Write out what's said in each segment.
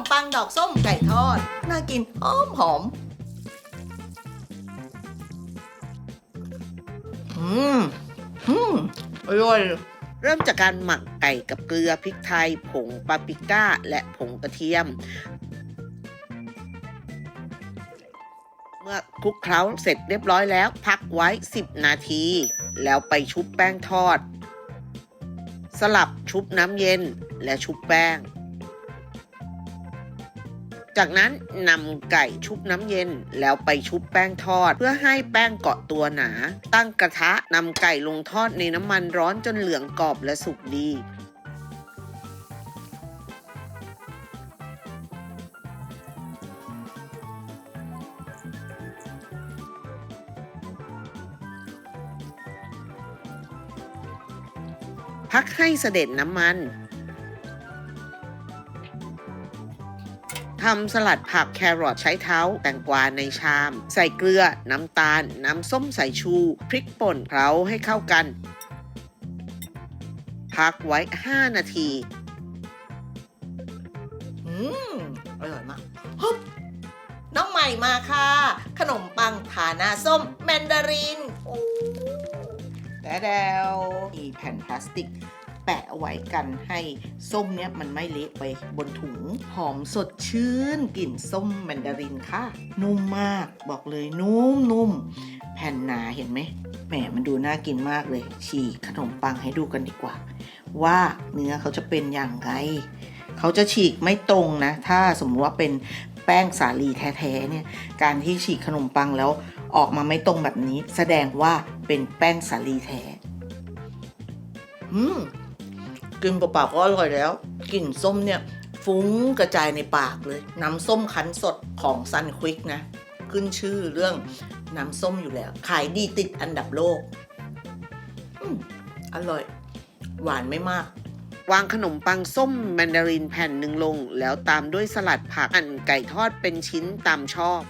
มปังดอกส้มไก่ทอด น่ากินหอมหอมอืมอืมอร่อยเริ่มจากการหมักไก่กับเกลือพริกไทย ผงปาปริก้า และผงกระเทียม เมื่อคลุกเคล้าเสร็จเรียบร้อยแล้ว พักไว้ 10 นาที แล้วไปชุบแป้งทอด สลับชุบน้ำเย็นและชุบแป้ง จากนั้นนำไก่ชุบน้ำเย็นแล้วไปชุบแป้งทอด เพื่อให้แป้งเกาะตัวหนา ตั้งกระทะนำไก่ลงทอดในน้ำมันร้อนจนเหลืองกรอบและสุกดีพักให้เสด็จน้ำมัน ทำสลัดผักแครอทใช้เท้าแตงกวาในชาม ใส่เกลือ น้ำตาล น้ำส้มสายชู พริกป่นเคล้าให้เข้ากัน พักไว้ 5 นาที อืม อร่อยมากฮึบน้องใหม่มาค่ะ ขนมปังฐาหนาส้มแมนดารินโอ้แต่แดวมีแผ่นพลาสติกแปะเอาไว้กันให้ส้มเนี้ยมันไม่เละไปบนถุง หอมสดชื่นกลิ่นส้มแมนดารินค่ะ นุ่มมากบอกเลยนุ่มนุ่มแผ่นหนาเห็นไหมแหมมันดูน่ากินมากเลย ฉีกขนมปังให้ดูกันดีกว่า ว่าเนื้อเขาจะเป็นอย่างไรเขาจะฉีกไม่ตรงนะ ถ้าสมมติว่าเป็นแป้งสาลีแท้ๆเนี่ย การที่ฉีกขนมปังแล้วออกมาไม่ตรงแบบนี้ แสดงว่าเป็นแป้งสาลีแท้ อืม กินเปล่าๆก็อร่อยแล้วกลิ่นส้มเนี่ยฟุ้งกระจายในปากเลย น้ำส้มคั้นสดของซันควิกนะ ขึ้นชื่อเรื่องน้ำส้มอยู่แล้ว ขายดีติดอันดับโลกออร่อย หวานไม่มาก วางขนมปังส้มแมนดารินแผ่นหนึ่งลง แล้วตามด้วยสลัดผักหั่นไก่ทอดเป็นชิ้นตามชอบ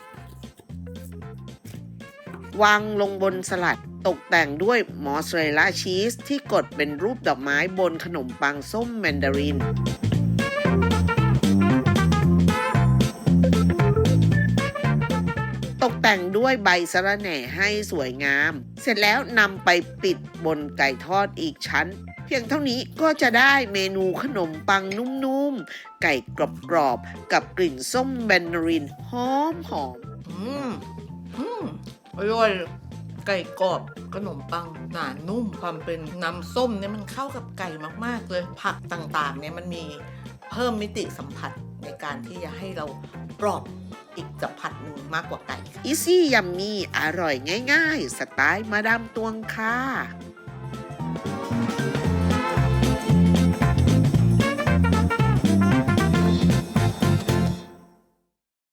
วางลงบนสลัด ตกแต่งด้วยมอสซาเรลล่าชีสที่กดเป็นรูปดอกไม้บนขนมปังส้มแมนดาริน ตกแต่งด้วยใบสะระแหน่ให้สวยงาม เสร็จแล้วนำไปปิดบนไก่ทอดอีกชั้น เพียงเท่านี้ก็จะได้เมนูขนมปังนุ่มๆ ไก่กรอบๆ กับกลิ่นส้มแมนดารินหอมหอมอืม อืมอร่อย ไก่กรอบขนมปังหนานุ่มความเป็นน้ำส้มเนี่ยมันเข้ากับไก่มากๆเลย ผักต่างๆเนี่ยมันมีเพิ่มมิติสัมผัสในการที่จะให้เรากรอบอีกสัมผัสหนึ่งมากกว่าไก่อีซี่ยัมมี่อร่อยง่าย ๆ สไตล์มาดามตวงค่ะ